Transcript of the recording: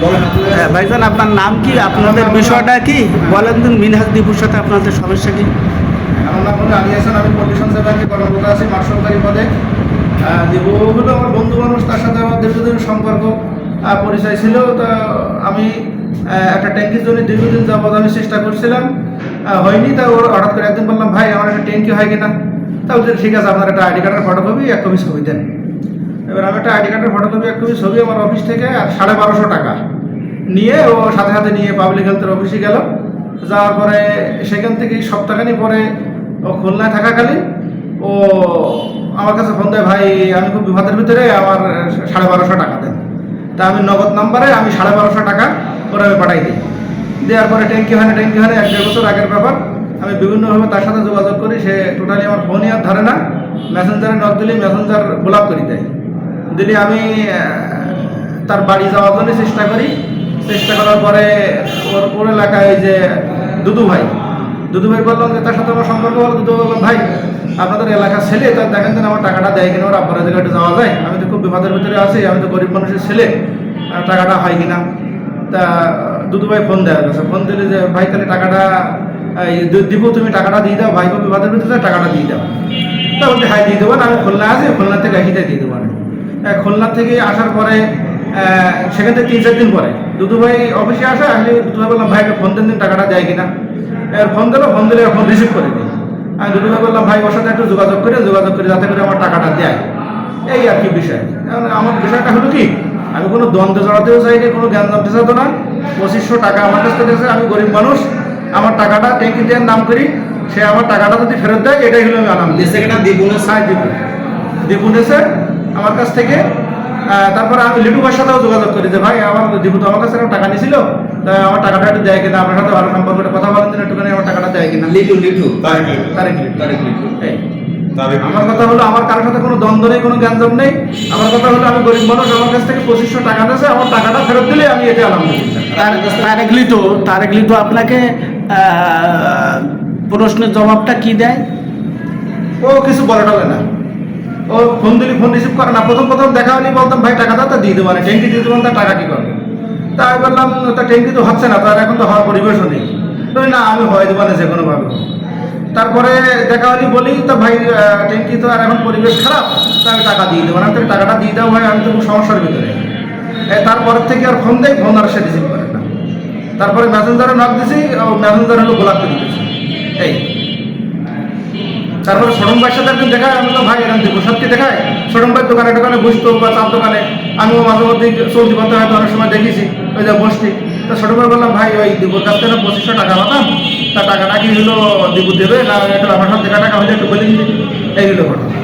হ্যাঁ, ভাইজান আপনার নাম কি? আপনাদের বিষয়টা কি? বলেন দিন মিনহাজ দীপুর সাথে আপনাদের সমস্যা কি? আমার নাম হলো আলী হাসান আমি কর্মরত আছি মাঠ সরকারি পদে। আহ, দেবু হলো আমার বন্ধু মানুষ তার সাথে আমার দীর্ঘদিন সম্পর্ক পরিচয় ছিল। তা আমি একটা ট্যাঙ্কির জন্য দীর্ঘদিন যাবৎ আমি চেষ্টা করছিলাম। হয়নি তা ওর হঠাৎ করে একদিন বললাম ভাই আমার একটা ট্যাঙ্কি হয় কিনা? তা বলছে ঠিক আছে আপনার একটা আইডি কার্ডের ফটোকপি এক কপি ছবি দেন। এবার আমি একটা আইডি কার্ডের ফটোকপি এক কপি ছবি আমার অফিস থেকে আর সাড়ে বারোশো টাকা। নিয়ে ও সাথে সাথে নিয়ে পাবলিক হেলথের অফিসে গেল। যাওয়ার পরে সেখান থেকে সপ্তাহখানি পরে ও খুলনায় থাকাকালীন ও আমার কাছে ফোন দেয়, ভাই, আমি খুব বিপদের ভিতরে, আমার সাড়ে বারোশো টাকা দেন। তা আমি নগদ নাম্বারে আমি সাড়ে বারোশো টাকা ওরা আমি পাঠাই দিই দেওয়ার পরে ট্যাঙ্কি হয় না ট্যাঙ্কি হয় না এক দেড় বছর আগের ব্যাপার। আমি বিভিন্নভাবে তার সাথে যোগাযোগ করি, সে টোটালি আমার ফোনই আর ধরে না। মেসেঞ্জারে নক দিলে মেসেঞ্জার ব্লক করে দেয়। দিলে আমি তার বাড়ি যাওয়ার জন্য চেষ্টা করি। চেষ্টা করার পরে ওর ওর এলাকায় যে দুদু ভাই দুদু ভাই বললাম যে, তার সাথে আমার সম্পর্ক হলো দুদু বললাম ভাই, আপনাদের এলাকার ছেলে তার দেখেন যেন আমার টাকাটা দেয় কিনা, ওর আপনার জায়গাটা যাওয়া যায়। আমি তো খুব বিপদের ভিতরে আছি, আমি তো গরিব মানুষের ছেলে টাকাটা হয় কিনা? তা দুদু ভাই ফোন দেওয়া গেছে। ফোন দিলে যে, ভাই, তাহলে টাকাটা দিব, তুমি টাকাটা দিয়ে দাও। ভাই বিপদের ভিতরে টাকাটা দিয়ে দাও। তা বলতে হ্যাঁ দিয়ে দেবো না, আমি খুলনা আছি, খুলনা থেকে হিতে দিয়ে দেবো খুলনা থেকে আসার পরে সেখান থেকে তিন চার দিন পরে। দুদু ভাই অফিসে আসে আমি দুদু ভাই বললাম ভাই ফোন দেন দিন টাকাটা দেয় কিনা? এবার ফোন দিলো ফোন দিলে ফোন রিসিভ করে দিই। আমি দুদু ভাই বললাম ভাই ওর সাথে একটু যোগাযোগ করে যোগাযোগ করে যাতে করে আমার টাকাটা দেয়। এই আর কি বিষয়। আমার বিষয়টা হলো কি আমি কোনো দ্বন্দ্ব জড়াতেও চাইনি কোনো জ্ঞান জানতে চাইতো না পঁচিশশো টাকা আমার কাছ থেকে আমি গরিব মানুষ। আমার টাকাটা ট্যাঙ্কি দেওয়ার নাম করি সে আমার টাকাটা যদি ফেরত দেয় এটাই হলো আমি আনাম দেশে কিনা দ্বিগুণ সাই দীপু দীপু নেছে আমার কাছ থেকে তারপরে আমি লিটু ভাইয়ের সাথেও যোগাযোগ করি যে ভাই আমার দীপু তো আমার কাছে একটা টাকা নিয়েছিল তা আমার টাকাটা একটু দেয় কিনা? আপনার সাথে ভালো সম্পর্কটা কথা বলেন দিন একটুখানি আমার টাকাটা দেয় কিনা? লিটু লিটু। তারিখ লিটু তারেক লিটু। এই। তারেক আমার কথা হলো আমার কারোর সাথে কোনো দ্বন্দ্ব নেই কোনো গ্যাঞ্জাম নেই। আমার কথা হলো আমি গরিব মানুষ আমার কাছ থেকে পঁচিশশো টাকা দিয়েছে আমার টাকাটা ফেরত দিলে আমি তার- তারেক লিটু তারেক লিটু আপনাকে প্রশ্নের জবাবটা কি দেয়? ও কিছু বলাটা টলে না। ও ফোন দিলি, ফোন রিসিভ করে না। প্রথম প্রথম দেখা হলে বলতাম, ভাই, টাকা দাও, তা দিয়ে দেবো। না ট্যাঙ্কি দিয়ে দেবো তার টাকা কি করবে তা আমি বললাম, তা ট্যাঙ্কি তো হচ্ছে না তার এখন তো হওয়ার পরিবেশও নেই। তো না, আমি হয় দেবো না যে কোনোভাবে তারপরে দেখা হলে বলি, তো ভাই ট্যাঙ্কি তো আর এখন পরিবেশ খারাপ, তা আমি টাকা দিয়ে দেবো না। তুমি টাকাটা দিয়ে দাও, ভাই, আমি তো খুব সমস্যার ভিতরে। তারপরের থেকে আর ফোন দেয়, ফোন আর সে রিসিভ করে না। তারপরে মেসেঞ্জারে নক দিছি মেসেঞ্জার হলো গোলাপ দিয়েছি। এই। তারপরে সোনম ভাইয়ের সাথে একদিন দেখায়, আমি তো ভাই এরকম দিব সত্যি দেখায় সোনম ভাইয়ের দোকানে দোকানে বসতো বা তার দোকানে। আমিও মাঝে মধ্যে চলতি পথে হয়তো অনেক সময় দেখেছি, ওই যে বসতি। তা ছোট ভাই বললাম, ভাই, ওই দিবুর কাছ থেকে পঁচিশশো টাকা পাতাম তা টাকাটা কি হলো দিবু দেবে? না, এটা আমার সাথে টাকা হলে একটু বলে দিন এই হলো ঘটনা।